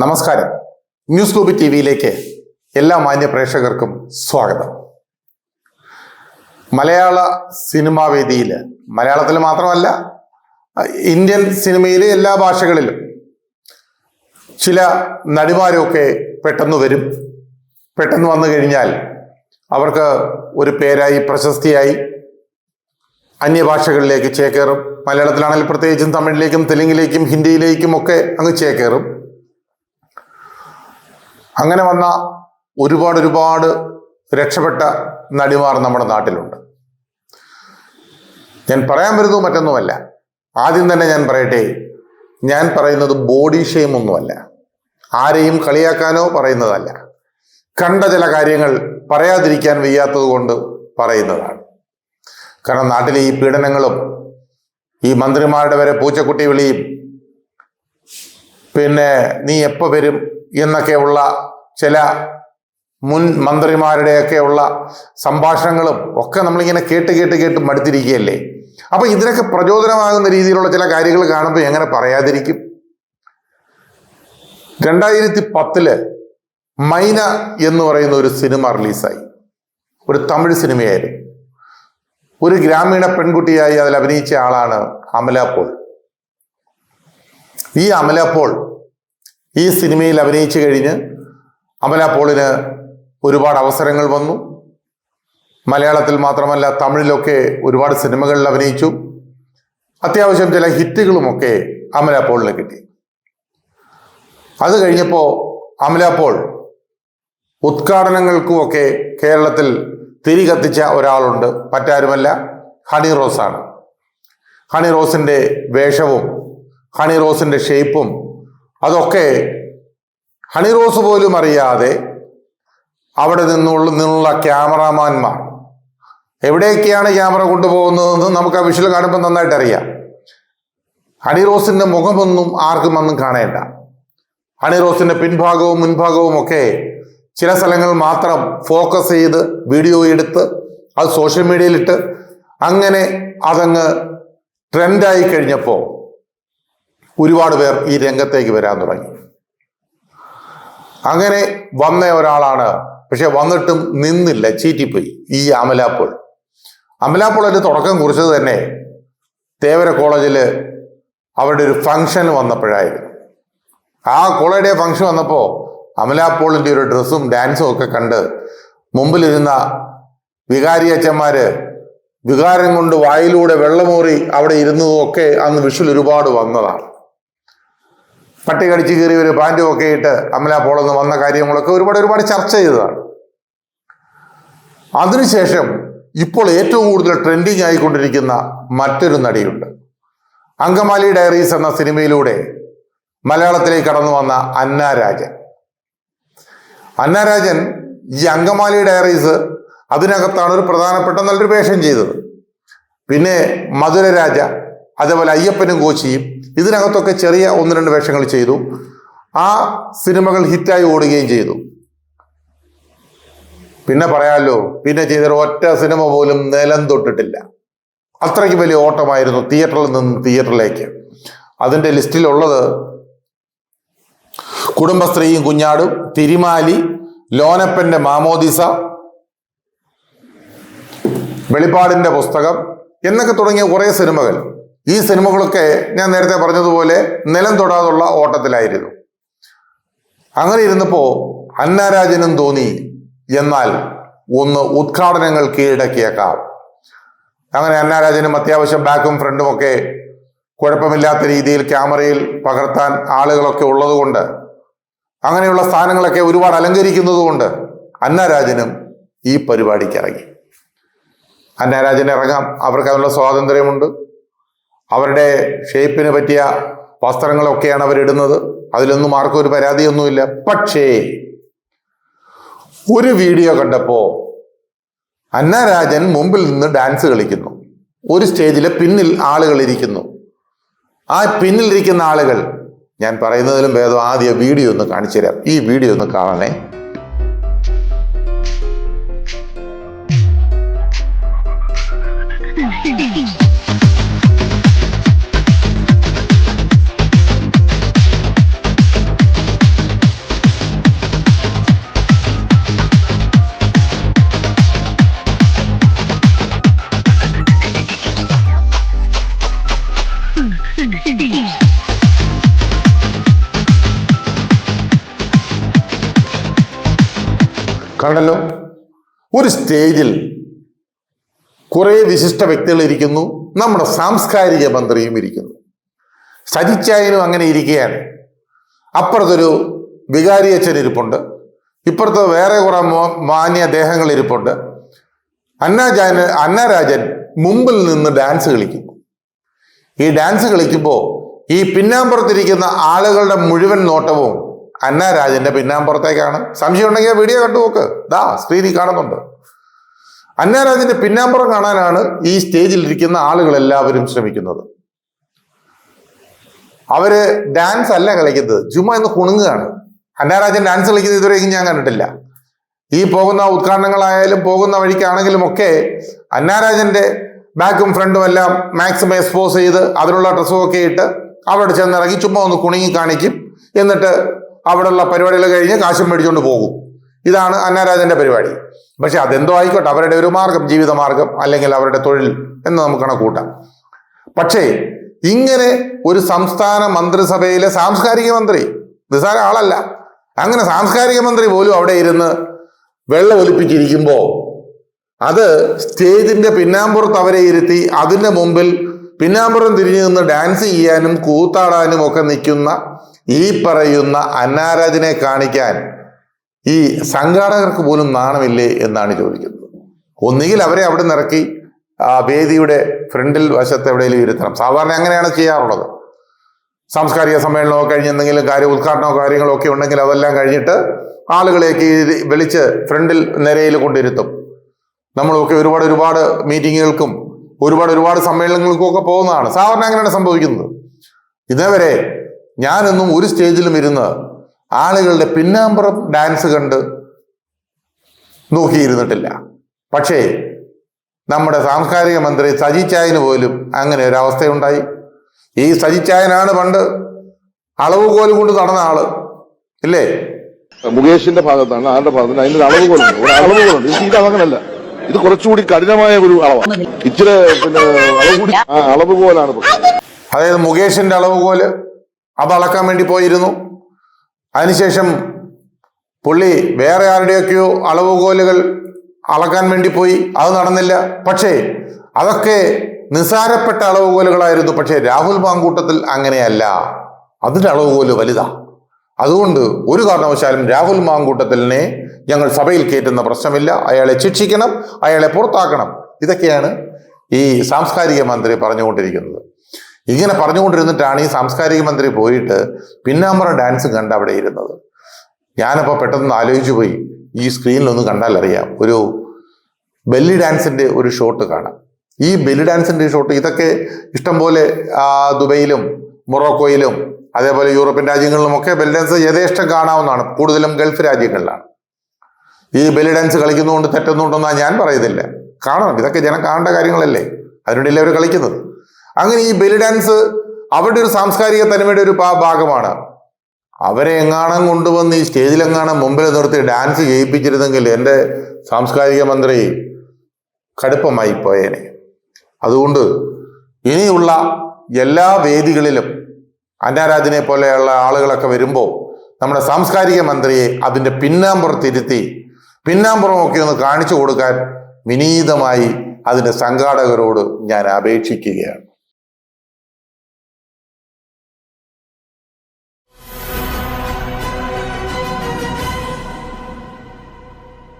നമസ്കാരം. News ഗ്ലോബി T വിയിലേക്ക് എല്ലാ മാന്യ പ്രേക്ഷകർക്കും സ്വാഗതം. മലയാള സിനിമാ വേദിയിൽ മലയാളത്തിൽ മാത്രമല്ല ഇന്ത്യൻ സിനിമയിലെ എല്ലാ ഭാഷകളിലും ചില നടിമാരൊക്കെ പെട്ടെന്ന് വരും. പെട്ടെന്ന് വന്നു കഴിഞ്ഞാൽ അവർക്ക് ഒരു പേരായി പ്രശസ്തിയായി അന്യഭാഷകളിലേക്ക് ചേക്കേറും. മലയാളത്തിലാണെങ്കിൽ പ്രത്യേകിച്ചും തമിഴിലേക്കും തെലുങ്കിലേക്കും ഹിന്ദിയിലേക്കും ഒക്കെ അങ്ങ് ചേക്കേറും. അങ്ങനെ വന്ന ഒരുപാട് ഒരുപാട് രക്ഷപ്പെട്ട നടിമാർ നമ്മുടെ നാട്ടിലുണ്ട്. ഞാൻ പറയാൻ വരുന്നത് മറ്റൊന്നുമല്ല. ആദ്യം തന്നെ ഞാൻ പറയട്ടെ ഞാൻ പറയുന്നത് ബോഡി ഷെയിം ഒന്നുമല്ല. ആരെയും കളിയാക്കാനോ പറയുന്നതല്ല. കണ്ട ചില കാര്യങ്ങൾ പറയാതിരിക്കാൻ വയ്യാത്തത് കൊണ്ട് പറയുന്നതാണ്. കാരണം നാട്ടിലെ ഈ പീഡനങ്ങളും ഈ മന്ത്രിമാരുടെ വരെ പൂച്ചക്കുട്ടി വിളിയും പിന്നെ നീ എപ്പോൾ വരും? എന്നൊക്കെയുള്ള ചില മുൻ മന്ത്രിമാരുടെയൊക്കെ ഉള്ള സംഭാഷണങ്ങളും ഒക്കെ നമ്മളിങ്ങനെ കേട്ട് കേട്ട് കേട്ട് മടുത്തിരിക്കുകയല്ലേ? അപ്പൊ ഇതിനൊക്കെ പ്രചോദനമാകുന്ന രീതിയിലുള്ള ചില കാര്യങ്ങൾ കാണുമ്പോൾ എങ്ങനെ പറയാതിരിക്കും? രണ്ടായിരത്തി പത്തിൽ മൈന എന്ന് പറയുന്ന ഒരു സിനിമ റിലീസായി. ഒരു തമിഴ് സിനിമയായിരുന്നു. ഒരു ഗ്രാമീണ പെൺകുട്ടിയായി അതിൽ അഭിനയിച്ച ആളാണ് അമല പോൾ. ഈ അമല പോൾ ഈ സിനിമയിൽ അഭിനയിച്ചു കഴിഞ്ഞ് അമല പോളിന് ഒരുപാട് അവസരങ്ങൾ വന്നു. മലയാളത്തിൽ മാത്രമല്ല തമിഴിലൊക്കെ ഒരുപാട് സിനിമകളിൽ അഭിനയിച്ചു. അത്യാവശ്യം ചില ഹിറ്റുകളുമൊക്കെ അമല പോളിന് കിട്ടി. അത് കഴിഞ്ഞപ്പോൾ അമല പോൾ ഉദ്ഘാടനങ്ങൾക്കുമൊക്കെ കേരളത്തിൽ തിരി കത്തിച്ച ഒരാളുണ്ട്. മറ്റാരുമല്ല ഹണി റോസാണ്. ഹണി റോസിന്റെ വേഷവും ഹണി റോസിന്റെ ഷേപ്പും അതൊക്കെ ഹണിറോസ് പോലും അറിയാതെ അവിടെ നിന്നുള്ള നിന്നുള്ള ക്യാമറാമാന്മാർ എവിടേക്കാണ് ക്യാമറ കൊണ്ടുപോകുന്നതെന്ന് നമുക്ക് ആ വിഷ്വൽ കാണുമ്പോൾ നന്നായിട്ട് അറിയാം. ഹണിറോസിന്റെ മുഖമൊന്നും ആർക്കും അന്നും കാണേണ്ട. ഹണിറോസിന്റെ പിൻഭാഗവും മുൻഭാഗവും ഒക്കെ ചില സ്ഥലങ്ങൾ മാത്രം ഫോക്കസ് ചെയ്ത് വീഡിയോ എടുത്ത് അത് സോഷ്യൽ മീഡിയയിലിട്ട് അങ്ങനെ അതങ്ങ് ട്രെൻഡായി കഴിഞ്ഞപ്പോൾ ഒരുപാട് പേർ ഈ രംഗത്തേക്ക് വരാൻ തുടങ്ങി. അങ്ങനെ വന്ന ഒരാളാണ് പക്ഷെ വന്നിട്ടും നിന്നില്ല ചീറ്റിപ്പോയി ഈ അമലാപ്പോൾ. അമലാപ്പോൾ തുടക്കം കുറിച്ചത് തന്നെ തേവര കോളേജിൽ അവരുടെ ഒരു ഫംഗ്ഷൻ വന്നപ്പോഴായിരുന്നു. ആ കോളേജിലെ ഫംഗ്ഷൻ വന്നപ്പോൾ അമലാപ്പോളിന്റെ ഒരു ഡ്രസ്സും ഡാൻസും ഒക്കെ കണ്ട് മുമ്പിലിരുന്ന വികാരി അച്ഛന്മാര് വികാരം കൊണ്ട് വായിലൂടെ വെള്ളമൂറി അവിടെ ഇരുന്നതും ഒക്കെ അന്ന് വിഷുവിൽ ഒരുപാട് വന്നതാണ്. പട്ടി കടിച്ചു കയറി ഒരു പാന്റും ഒക്കെ ഇട്ട് അമല പോളെന്ന് വന്ന കാര്യങ്ങളൊക്കെ ഒരുപാട് ഒരുപാട് ചർച്ച ചെയ്തതാണ്. അതിനുശേഷം ഇപ്പോൾ ഏറ്റവും കൂടുതൽ ട്രെൻഡിങ് ആയിക്കൊണ്ടിരിക്കുന്ന മറ്റൊരു നടിയുണ്ട്. അങ്കമാലി ഡയറീസ് എന്ന സിനിമയിലൂടെ മലയാളത്തിലേക്ക് കടന്നു വന്ന അന്ന രാജൻ. അന്ന ഈ അങ്കമാലി ഡയറീസ് അതിനകത്താണ് ഒരു പ്രധാനപ്പെട്ട നല്ലൊരു വേഷം ചെയ്തത്. പിന്നെ മധുരരാജ അതേപോലെ അയ്യപ്പനും കോച്ചിയും ഇതിനകത്തൊക്കെ ചെറിയ ഒന്ന് രണ്ട് വേഷങ്ങൾ ചെയ്തു. ആ സിനിമകൾ ഹിറ്റായി ഓടുകയും ചെയ്തു. പിന്നെ പറയാമല്ലോ പിന്നെ ചെയ്ത ഒറ്റ സിനിമ പോലും നിലം തൊട്ടിട്ടില്ല. അത്രയ്ക്ക് വലിയ ഓട്ടമായിരുന്നു തിയേറ്ററിൽ നിന്ന് തിയേറ്ററിലേക്ക്. അതിന്റെ ലിസ്റ്റിലുള്ളത് കുടുംബശ്രീയും കുഞ്ഞാടും തിരിമാലി ലോനപ്പന്റെ മാമോദിസ വെളിപ്പാടിന്റെ പുസ്തകം എന്നൊക്കെ തുടങ്ങിയ കുറേ സിനിമകൾ. ഈ സിനിമകളൊക്കെ ഞാൻ നേരത്തെ പറഞ്ഞതുപോലെ നിലം തൊടാതുള്ള ഓട്ടത്തിലായിരുന്നു. അങ്ങനെ ഇരുന്നപ്പോ അന്നാരാജനും തോന്നി എന്നാൽ ഒന്ന് ഉദ്ഘാടനങ്ങൾ കീഴടക്കിയേക്കാം. അങ്ങനെ അന്നാരാജനും അത്യാവശ്യം ബാക്കും ഫ്രണ്ടും ഒക്കെ കുഴപ്പമില്ലാത്ത രീതിയിൽ ക്യാമറയിൽ പകർത്താൻ ആളുകളൊക്കെ ഉള്ളതുകൊണ്ട് അങ്ങനെയുള്ള സ്ഥാനങ്ങളൊക്കെ ഒരുപാട് അലങ്കരിക്കുന്നതുകൊണ്ട് അന്നാരാജനും ഈ പരിപാടിക്ക് ഇറങ്ങി. അന്നാരാജന് ഇറങ്ങാം. അവർക്ക് അതിനുള്ള സ്വാതന്ത്ര്യമുണ്ട്. അവരുടെ ഷേപ്പിന് പറ്റിയ വസ്ത്രങ്ങളൊക്കെയാണ് അവരിടുന്നത്. അതിലൊന്നും ആർക്കും ഒരു പരാതിയൊന്നുമില്ല. പക്ഷേ ഒരു വീഡിയോ കണ്ടപ്പോ അന്നരാജൻ മുമ്പിൽ നിന്ന് ഡാൻസ് കളിക്കുന്നു. ഒരു സ്റ്റേജിലെ പിന്നിൽ ആളുകൾ ഇരിക്കുന്നു. ആ പിന്നിലിരിക്കുന്ന ആളുകൾ ഞാൻ പറയുന്നതിലും ഭേദം ആദ്യം വീഡിയോ ഒന്ന് കാണിച്ചു തരാം ഈ വീഡിയോ ഒന്ന് കാണണേ. കണ്ടല്ലോ ഒരു സ്റ്റേജിൽ കുറെ വിശിഷ്ട വ്യക്തികൾ ഇരിക്കുന്നു. നമ്മുടെ സാംസ്കാരിക മന്ത്രിയും ഇരിക്കുന്നു. സജിച്ചായനും അങ്ങനെ ഇരിക്കുകയാണ്. അപ്പുറത്തൊരു വികാരി അച്ഛൻ ഇരിപ്പുണ്ട്. ഇപ്പുറത്ത് വേറെ കുറെ മാന്യ ദേഹങ്ങൾ ഇരിപ്പുണ്ട്. അന്നാജാൻ അന്നരാജൻ മുമ്പിൽ നിന്ന് ഡാൻസ് കളിക്കുന്നു ഈ ഡാൻസ് കളിക്കുമ്പോൾ ഈ പിന്നാമ്പുറത്തിരിക്കുന്ന ആളുകളുടെ മുഴുവൻ നോട്ടവും അന്നാരാജന്റെ പിന്നാമ്പുറത്തേക്കാണ്. സംശയം ഉണ്ടെങ്കിൽ വീഡിയോ കണ്ടു നോക്ക് ദാ സ്ക്രീനിൽ കാണുന്നുണ്ട്. അന്നാരാജന്റെ പിന്നാമ്പുറം കാണാനാണ് ഈ സ്റ്റേജിൽ ഇരിക്കുന്ന ആളുകൾ എല്ലാവരും ശ്രമിക്കുന്നത്. അവർ ഡാൻസ് അല്ല കളിക്കുന്നത്. ചുമ്മാ ഇന്ന് കുണുങ്ങുകയാണ്. അന്നാരാജൻ ഡാൻസ് കളിക്കുന്നത് ഇതുവരെയും ഞാൻ കണ്ടിട്ടില്ല. ഈ പോകുന്ന ഉദ്ഘാടനങ്ങളായാലും പോകുന്ന വഴിക്കാണെങ്കിലും ഒക്കെ അന്നാരാജന്റെ ബാക്കും ഫ്രണ്ടും എല്ലാം മാക്സിമം എക്സ്പോസ് ചെയ്ത് അതിനുള്ള ഡ്രസ്സും ഒക്കെ ഇട്ട് അവിടെ ചെന്നിറങ്ങി ചുമ്മാ ഒന്ന് കുണുങ്ങി കാണിക്കും. എന്നിട്ട് അവിടെയുള്ള പരിപാടികൾ കഴിഞ്ഞ് കാശും മേടിച്ചുകൊണ്ട് പോകും. ഇതാണ് അന്നാരാജന്റെ പരിപാടി. പക്ഷെ അതെന്തോ ആയിക്കോട്ടെ അവരുടെ ഒരു മാർഗം ജീവിത മാർഗം അല്ലെങ്കിൽ അവരുടെ തൊഴിൽ എന്ന് നമുക്ക് കണക്കൂട്ടാം പക്ഷേ ഇങ്ങനെ ഒരു സംസ്ഥാന മന്ത്രിസഭയിലെ സാംസ്കാരിക മന്ത്രി നിസാര ആളല്ല. അങ്ങനെ സാംസ്കാരിക മന്ത്രി പോലും അവിടെ ഇരുന്ന് വെള്ളം ഒലിപ്പിച്ചിരിക്കുമ്പോൾ അത് സ്റ്റേജിന്റെ പിന്നാമ്പുറത്ത് അവരെ ഇരുത്തി അതിന്റെ മുമ്പിൽ പിന്നാമ്പുറം തിരിഞ്ഞു നിന്ന് ഡാൻസ് ചെയ്യാനും കൂത്താടാനും ഒക്കെ നിൽക്കുന്ന ഈ പറയുന്ന അന്നാരാജിനെ കാണിക്കാൻ ഈ സംഘാടകർക്ക് പോലും നാണമില്ലേ എന്നാണ് ചോദിക്കുന്നത്. ഒന്നുകിൽ അവരെ അവിടെ നിറക്കി വേദിയുടെ ഫ്രണ്ടിൽ വശത്ത് എവിടെയെങ്കിലും ഇരുത്തണം. സാധാരണ അങ്ങനെയാണ് ചെയ്യാറുള്ളത്. സാംസ്കാരിക സമ്മേളനമോ കഴിഞ്ഞ് എന്തെങ്കിലും കാര്യം ഉദ്ഘാടനമോ കാര്യങ്ങളോ ഒക്കെ ഉണ്ടെങ്കിൽ അതെല്ലാം കഴിഞ്ഞിട്ട് ആളുകളെയൊക്കെ വിളിച്ച് ഫ്രണ്ടിൽ നിരയിൽ കൊണ്ടിരുത്തും. നമ്മളൊക്കെ ഒരുപാട് ഒരുപാട് മീറ്റിങ്ങുകൾക്കും ഒരുപാട് ഒരുപാട് സമ്മേളനങ്ങൾക്കും ഒക്കെ പോകുന്നതാണ്. സാധാരണ അങ്ങനെയാണ് സംഭവിക്കുന്നത്. ഇതേവരെ ഞാനൊന്നും ഒരു സ്റ്റേജിലും ഇരുന്ന് ആളുകളുടെ പിന്നാമ്പുറം ഡാൻസ് കണ്ട് നോക്കിയിരുന്നിട്ടില്ല. പക്ഷേ നമ്മുടെ സാംസ്കാരിക മന്ത്രി സജി ചായന് പോലും അങ്ങനെ ഒരു അവസ്ഥയുണ്ടായി. ഈ സജി ചായനാണ് പണ്ട് അളവ് കോലും കൊണ്ട് നടന്ന ആൾ. ഇല്ലേ? മുകേഷിന്റെ ഭാഗത്താണ് ആരുടെ ഭാഗത്താണ്? അതിന്റെ അളവ് അളവുകോലുണ്ട്. ഒരു അളവുകോലുണ്ട്. ഇത് ഇത് അങ്ങനല്ല ഇത് കുറച്ചുകൂടി കഠിനമായ ഒരു അളവാണ്. ഇച്ചിരി പിന്നെ അളവ് കൂടി ആ അളവുകോലാണ് അതായത് മുകേഷിന്റെ അളവുകോൽ അത് അളക്കാൻ വേണ്ടി പോയിരുന്നു. അതിനുശേഷം പുള്ളി വേറെ ആരുടെയൊക്കെയോ അളവുകോലുകൾ അളക്കാൻ വേണ്ടി പോയി. അത് നടന്നില്ല. പക്ഷേ അതൊക്കെ നിസാരപ്പെട്ട അളവുകോലുകളായിരുന്നു. പക്ഷേ രാഹുൽ മാങ്കൂട്ടത്തിൽ അങ്ങനെയല്ല. അതിന്റെ അളവുകോൽ വലുതാ. അതുകൊണ്ട് ഒരു കാരണവശാലും രാഹുൽ മാങ്കൂട്ടത്തിലിനെ ഞങ്ങൾ സഭയിൽ കയറ്റുന്ന പ്രശ്നമില്ല. അയാളെ ശിക്ഷിക്കണം അയാളെ പുറത്താക്കണം. ഇതൊക്കെയാണ് ഈ സാംസ്കാരിക മന്ത്രി പറഞ്ഞുകൊണ്ടിരിക്കുന്നത്. ഇങ്ങനെ പറഞ്ഞുകൊണ്ടിരുന്നിട്ടാണ് ഈ സാംസ്കാരിക മന്ത്രി പോയിട്ട് പിന്നാമ്പറ ഡാൻസ് കണ്ട് അവിടെ ഇരുന്നത്. ഞാനപ്പോൾ പെട്ടെന്ന് ആലോചിച്ചു പോയി ഈ സ്ക്രീനിലൊന്ന് കണ്ടാൽ അറിയാം. ഒരു ബെല്ലി ഡാൻസിന്റെ ഒരു ഷോട്ട് കാണാം. ഈ ബെല്ലി ഡാൻസിന്റെ ഷോട്ട് ഇതൊക്കെ ഇഷ്ടംപോലെ ദുബൈയിലും മൊറോക്കോയിലും അതേപോലെ യൂറോപ്യൻ രാജ്യങ്ങളിലുമൊക്കെ ബെല്ലി ഡാൻസ് യഥേഷ്ടം കാണാവുന്നതാണ്. കൂടുതലും ഗൾഫ് രാജ്യങ്ങളിലാണ്. ഈ ബെല്ലി ഡാൻസ് കളിക്കുന്നതുകൊണ്ട് തെറ്റൊന്നുകൊണ്ടൊന്നാണ് ഞാൻ പറയുന്നില്ല. കാണണം ഇതൊക്കെ ജനം കാണേണ്ട കാര്യങ്ങളല്ലേ? അതിനിടയിൽ അവർ കളിക്കുന്നത്. അങ്ങനെ ഈ ബലി ഡാൻസ് അവരുടെ ഒരു സാംസ്കാരിക തനിമയുടെ ഒരു ഭാഗമാണ്. അവരെ എങ്ങാണം കൊണ്ടുവന്ന് ഈ സ്റ്റേജിൽ സ്റ്റേജിലെങ്ങാണം മുമ്പിൽ നിർത്തി ഡാൻസ് ചെയ്യിപ്പിച്ചിരുന്നെങ്കിൽ എന്റെ സാംസ്കാരിക മന്ത്രി കടുപ്പമായി പോയേനെ. അതുകൊണ്ട് ഇനിയുള്ള എല്ലാ വേദികളിലും അന്നാരാജിനെ പോലെയുള്ള ആളുകളൊക്കെ വരുമ്പോൾ നമ്മുടെ സാംസ്കാരിക മന്ത്രിയെ അതിന്റെ പിന്നാമ്പുറത്തിരുത്തി പിന്നാമ്പുറമൊക്കെ ഒന്ന് കാണിച്ചു കൊടുക്കാൻ വിനീതമായി അതിന്റെ സംഘാടകരോട് ഞാൻ അപേക്ഷിക്കുകയാണ്.